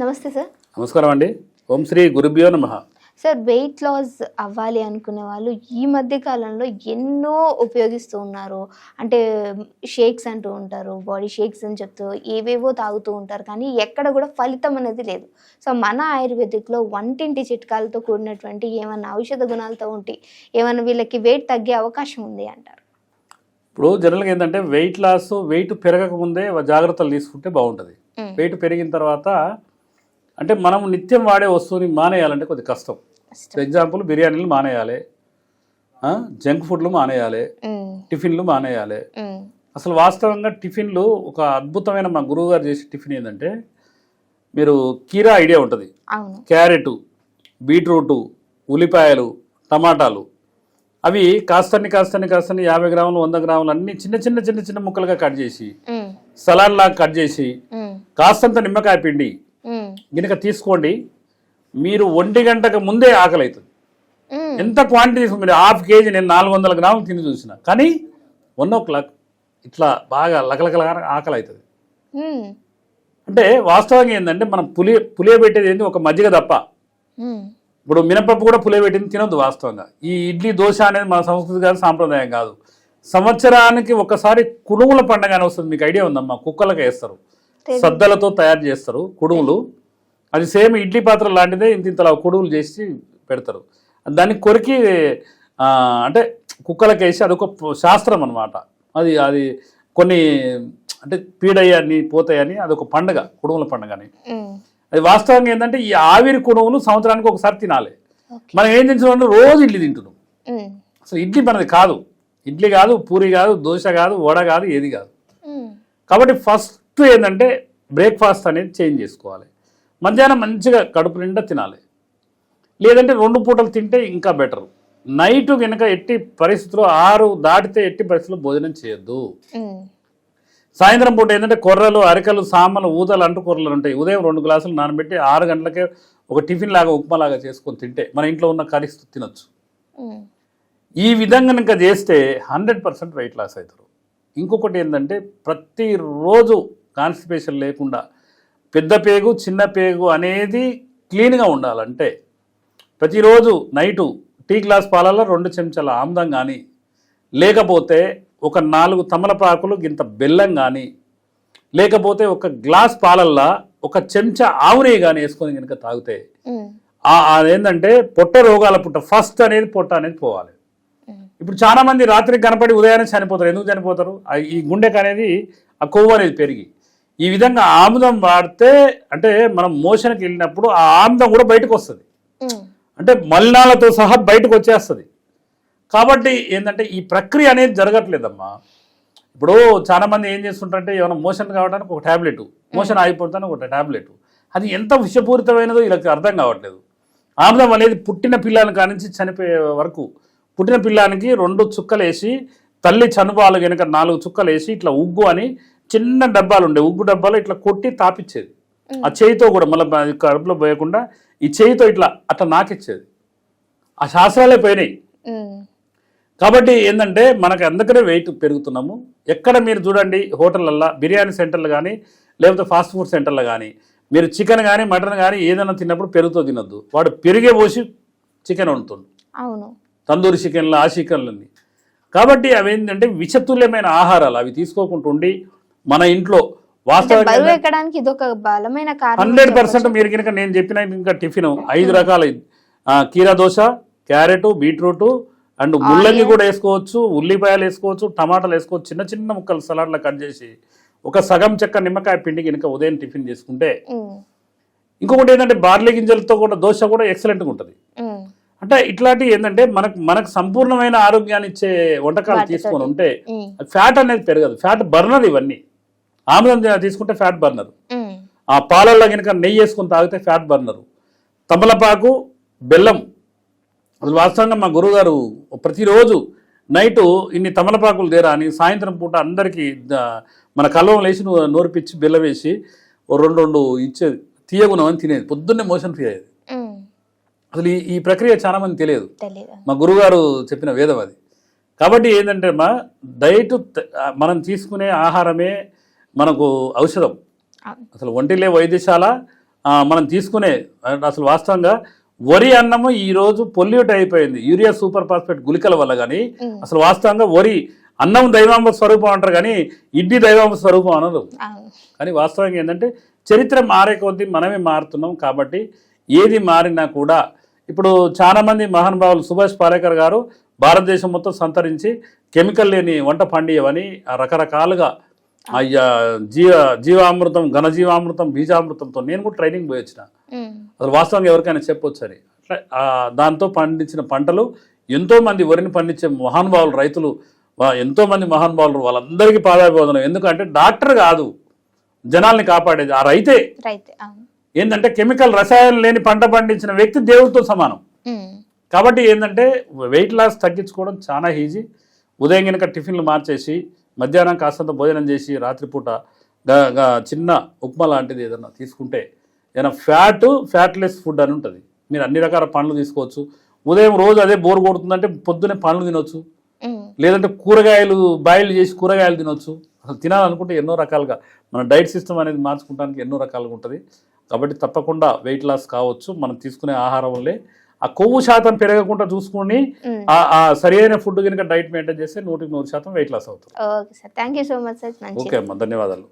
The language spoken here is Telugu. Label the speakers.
Speaker 1: నమస్తే సార్
Speaker 2: నమస్కారం అండి. ఓం శ్రీ గురుభ్యో నమ.
Speaker 1: సార్ వెయిట్ లాస్ అవ్వాలి అనుకునే వాళ్ళు ఈ మధ్య కాలంలో ఎన్నో ఉపయోగిస్తూ ఉన్నారు. అంటే షేక్స్ అంటూ ఉంటారు బాడీ షేక్స్ అని చెప్తూ ఏవేవో తాగుతూ ఉంటారు. కానీ ఎక్కడ కూడా ఫలితం అనేది లేదు. సో మన ఆయుర్వేదిక్లో వంటింటి చిట్కాలతో కూడినటువంటి ఏమైనా ఔషధ గుణాలతో ఉంటే ఏమైనా వీళ్ళకి వెయిట్ తగ్గే అవకాశం ఉంది అంటారు.
Speaker 2: ఇప్పుడు జనరల్గా ఏంటంటే వెయిట్ లాస్ వెయిట్ పెరగక ముందే జాగ్రత్తలు తీసుకుంటే బాగుంటుంది. వెయిట్ పెరిగిన తర్వాత అంటే మనం నిత్యం వాడే వస్తువుని మానేయాలంటే కొద్ది కష్టం. ఫర్ ఎగ్జాంపుల్ బిర్యానీలు మానేయాలి. జంక్ ఫుడ్లు మానేయాలి. టిఫిన్లు మానేయాలి. అసలు వాస్తవంగా టిఫిన్లు ఒక అద్భుతమైన మా గురువు గారు చేసే టిఫిన్ ఏంటంటే మీరు కీరా ఐడియా ఉంటుంది. క్యారెట్ బీట్రూటు ఉల్లిపాయలు టమాటాలు. అవి కాస్తని కాస్తని కాస్తని యాభై గ్రాములు వంద గ్రాములు అన్ని చిన్న చిన్న చిన్న చిన్న ముక్కలుగా కట్ చేసి సలాడ్ లాగా కట్ చేసి కాస్తంత నిమ్మకాయ పిండి గినక తీసుకోండి మీరు ఒంటి గంటకు ముందే ఆకలి అవుతుంది ఎంత క్వాంటిటీ మీరు హాఫ్ కేజీ నేను నాలుగు వందల గ్రాములు తిని చూసిన. కానీ వన్ ఓ క్లాక్ ఇట్లా బాగా లకలకల ఆకలి అవుతుంది అంటే వాస్తవంగా ఏంటంటే మనం పులి పులియబెట్టేది ఏంటి? ఒక మజ్జిగ తప్ప ఇప్పుడు మినపప్పు కూడా పులియబెట్టింది తినొద్దు వాస్తవంగా. ఈ ఇడ్లీ దోశ అనేది మన సంస్కృతి కాదు సాంప్రదాయం కాదు. సంవత్సరానికి ఒకసారి కుడుముల పండగ అని వస్తుంది మీకు ఐడియా ఉందమ్మా? కుక్కలకు వేస్తారు. సద్దలతో తయారు చేస్తారు కుడుములు. అది సేమ్ ఇడ్లీ పాత్ర లాంటిదే ఇంత ఇంతలా కుడుములు చేసి పెడతారు. దాన్ని కొరికి అంటే కుక్కలకు వేసి అదొక శాస్త్రం అనమాట అది అది కొన్ని అంటే పీడయ్యని పోతాయని అదొక పండగ కుడుముల పండగ అని అది వాస్తవంగా ఏంటంటే ఈ ఆవిరి కుడుములు సంవత్సరానికి ఒకసారి తినాలి. మనం ఏం తింటున్నాం రోజు ఇడ్లీ తింటున్నాం. అసలు ఇడ్లీ మనది కాదు. ఇడ్లీ కాదు పూరి కాదు దోశ కాదు వడ కాదు ఏది కాదు. కాబట్టి ఫస్ట్ ఏంటంటే బ్రేక్ఫాస్ట్ అనేది చేంజ్ చేసుకోవాలి. మధ్యాహ్నం మంచిగా కడుపు నిండా తినాలి. లేదంటే రెండు పూటలు తింటే ఇంకా బెటర్. నైట్ కనుక ఎట్టి పరిస్థితుల్లో ఆరు దాటితే ఎట్టి పరిస్థితుల్లో భోజనం చేయొద్దు. సాయంత్రం పూట ఏంటంటే కొర్రలు అరికలు సామలు ఊతలు అంటూ కూరలు ఉంటాయి. ఉదయం రెండు గ్లాసులు నానబెట్టి ఆరు గంటలకే ఒక టిఫిన్ లాగా ఉప్మా లాగా చేసుకొని తింటే మన ఇంట్లో ఉన్న కర్రీస్ తినొచ్చు. ఈ విధంగా ఇంకా చేస్తే హండ్రెడ్ పర్సెంట్ వెయిట్ లాస్ అవుతారు. ఇంకొకటి ఏంటంటే ప్రతిరోజు కాన్స్టిపేషన్ లేకుండా పెద్ద పేగు చిన్న పేగు అనేది క్లీన్గా ఉండాలంటే ప్రతిరోజు నైటు టీ గ్లాస్ పాలలో రెండు చెంచాల ఆమ్దం కానీ లేకపోతే ఒక నాలుగు తమలపాకులు ఇంత బెల్లం కానీ లేకపోతే ఒక గ్లాస్ పాలల్లో ఒక చెంచా ఆవు నెయ్యి కానీ వేసుకొని కనుక తాగితే అదేంటంటే పొట్ట రోగాల పుట్ట ఫస్ట్ అనేది పొట్ట అనేది పోవాలి. ఇప్పుడు చాలా మంది రాత్రికి కనపడి ఉదయాన్నే చనిపోతారు. ఎందుకు చనిపోతారు? ఈ గుండెకి అనేది ఆ కొవ్వు అనేది పెరిగి. ఈ విధంగా ఆముదం వాడితే అంటే మనం మోషన్కి వెళ్ళినప్పుడు ఆ ఆముదం కూడా బయటకు వస్తుంది అంటే మలినాలతో సహా బయటకు వచ్చేస్తుంది కాబట్టి ఏంటంటే ఈ ప్రక్రియ అనేది జరగట్లేదమ్మా. ఇప్పుడు చాలా మంది ఏం చేస్తుంటారంటే ఏమైనా మోషన్ కావడానికి ఒక ట్యాబ్లెట్ మోషన్ ఆగిపోతానికి ఒక ట్యాబ్లెట్ అది ఎంత విషపూరితమైనదో వీళ్ళకి అర్థం కావట్లేదు. ఆముదం అనేది పుట్టిన పిల్లని కానించి చనిపోయే వరకు పుట్టిన పిల్లానికి రెండు చుక్కలు వేసి తల్లి చనుబాలు కనుక నాలుగు చుక్కలు వేసి ఇట్లా ఉగ్గు అని చిన్న డబ్బాలు ఉండే ఉగ్గు డబ్బాలు ఇట్లా కొట్టి తాపిచ్చేది. ఆ చేయితో కూడా మళ్ళీ కడుపులో పోయకుండా ఈ చేయితో ఇట్లా అట్లా నాకిచ్చేది. ఆ శాస్త్రాలే పోయినాయి. కాబట్టి ఏంటంటే మనకు అందుకనే వెయిట్ పెరుగుతున్నాము. ఎక్కడ మీరు చూడండి హోటళ్ళల్లో బిర్యానీ సెంటర్లు కానీ లేకపోతే ఫాస్ట్ ఫుడ్ సెంటర్లు కానీ మీరు చికెన్ కానీ మటన్ కానీ ఏదైనా తిన్నప్పుడు పెరుగుతో తినొద్దు. వాడు పెరిగే పోసి చికెన్ వండుతుండు.
Speaker 1: అవును.
Speaker 2: తందూరి చికెన్లు ఆ చికెన్లన్నీ కాబట్టి అవి ఏంటంటే విషతుల్యమైన ఆహారాలు అవి తీసుకోకుండా ఉండి మన ఇంట్లో
Speaker 1: బరువు ఎక్కడానికి ఇది ఒక బలమైన కారణం
Speaker 2: హండ్రెడ్ పర్సెంట్ మీరు కనుక నేను చెప్పిన ఇంకా టిఫిన్ ఐదు రకాల కీరా దోశ క్యారెట్ బీట్రూట్ అండ్ ముల్లంగి కూడా వేసుకోవచ్చు ఉల్లిపాయలు వేసుకోవచ్చు టమాటాలు వేసుకోవచ్చు చిన్న చిన్న ముక్కలు సలాడ్లో కట్ చేసి ఒక సగం చెక్క నిమ్మకాయ పిండి కనుక ఉదయం టిఫిన్ చేసుకుంటే ఇంకొకటి ఏంటంటే బార్లీ గింజలతో కూడా దోశ కూడా ఎక్సలెంట్గా ఉంటుంది. అంటే ఇట్లాంటివి ఏంటంటే మనకు మనకు సంపూర్ణమైన ఆరోగ్యాన్ని ఇచ్చే వంటకాలు. తీసుకొని ఉంటే ఫ్యాట్ అనేది పెరగదు. ఫ్యాట్ బర్నర్ ఇవన్నీ. ఆమ్లం తీసుకుంటే ఫ్యాట్ బర్నర్. ఆ పాలల్లో కనుక నెయ్యి వేసుకొని తాగితే ఫ్యాట్ బర్నరు. తమలపాకు బెల్లం. అసలు వాస్తవంగా మా గురువుగారు ప్రతిరోజు నైటు ఇన్ని తమలపాకులు దేరా అని సాయంత్రం పూట అందరికీ మన కలవం లేచి నూరిపిచ్చి బెల్లం వేసి రెండు రెండు ఇచ్చేది. తీయగుణం అని తినేది. పొద్దున్నే మోషన్ ఫ్రీ అయ్యేది. అసలు ఈ ప్రక్రియ చాలా మంది తెలియదు. మా గురుగారు చెప్పిన వేదం అది. కాబట్టి ఏంటంటే మా డైట్ మనం తీసుకునే ఆహారమే మనకు ఔషధం. అసలు ఒంటిలే వైద్యశాల మనం తీసుకునే అసలు వాస్తవంగా వరి అన్నము ఈ రోజు పొల్యూట్ అయిపోయింది యూరియా సూపర్ ఫాస్ఫేట్ గుళికల వల్ల కానీ. అసలు వాస్తవంగా వరి అన్నం దైవాంబ స్వరూపం అంటారు కానీ ఇడ్లీ దైవాంబ స్వరూపం అనరు
Speaker 1: అవును
Speaker 2: కానీ వాస్తవంగా ఏంటంటే చరిత్ర మారే కొద్దీ మనమే మారుతున్నాం కాబట్టి ఏది మారినా కూడా ఇప్పుడు చాలా మంది మహానుభావులు సుభాష్ పాలేకర్ గారు భారతదేశం మొత్తం సంతరించి కెమికల్ లేని వంట పండియవని రకరకాలుగా అయ్యా జీవ జీవామృతం ఘనజీవామృతం బీజామృతంతో నేను కూడా ట్రైనింగ్ పోయి వచ్చిన. అసలు వాస్తవంగా ఎవరికైనా చెప్పొచ్చు అని అట్లా దాంతో పండించిన పంటలు ఎంతో మంది వరిని పండించే మహానుభావులు రైతులు ఎంతో మంది మహానుభావులు వాళ్ళందరికీ పాదాభివందనం. ఎందుకంటే డాక్టర్ కాదు జనాల్ని కాపాడేది ఆ రైతే. ఏంటంటే కెమికల్ రసాయనం లేని పంట పండించిన వ్యక్తి దేవుడితో సమానం. కాబట్టి ఏంటంటే వెయిట్ లాస్ తగ్గించుకోవడం చాలా ఈజీ. ఉదయం కనుక టిఫిన్లు మార్చేసి మధ్యాహ్నం కాస్తంత భోజనం చేసి రాత్రిపూట చిన్న ఉప్మా లాంటిది ఏదన్నా తీసుకుంటే ఏదైనా ఫ్యాట్ ఫ్యాట్లెస్ ఫుడ్ అని ఉంటుంది. మీరు అన్ని రకాల పండ్లు తీసుకోవచ్చు. ఉదయం రోజు అదే బోర్ కొడుతుందంటే పొద్దునే పండ్లు తినొచ్చు. లేదంటే కూరగాయలు బాయిల్ చేసి కూరగాయలు తినొచ్చు. అసలు తినాలనుకుంటే ఎన్నో రకాలుగా మన డైట్ సిస్టమ్ అనేది మార్చుకోవడానికి ఎన్నో రకాలుగా ఉంటుంది. కాబట్టి తప్పకుండా వెయిట్ లాస్ కావచ్చు. మనం తీసుకునే ఆహారం వల్లే ఆ కొవ్వు శాతం పెరగకుండా చూసుకొని. ఆ- సరైన ఫుడ్ కనుక డైట్ మెయింటైన్ చేస్తే నూటికి నూరు శాతం వెయిట్ లాస్ అవుతుంది.
Speaker 1: Okay sir. Thank you so much sir.
Speaker 2: Okay అమ్మా. ధన్యవాదాలు.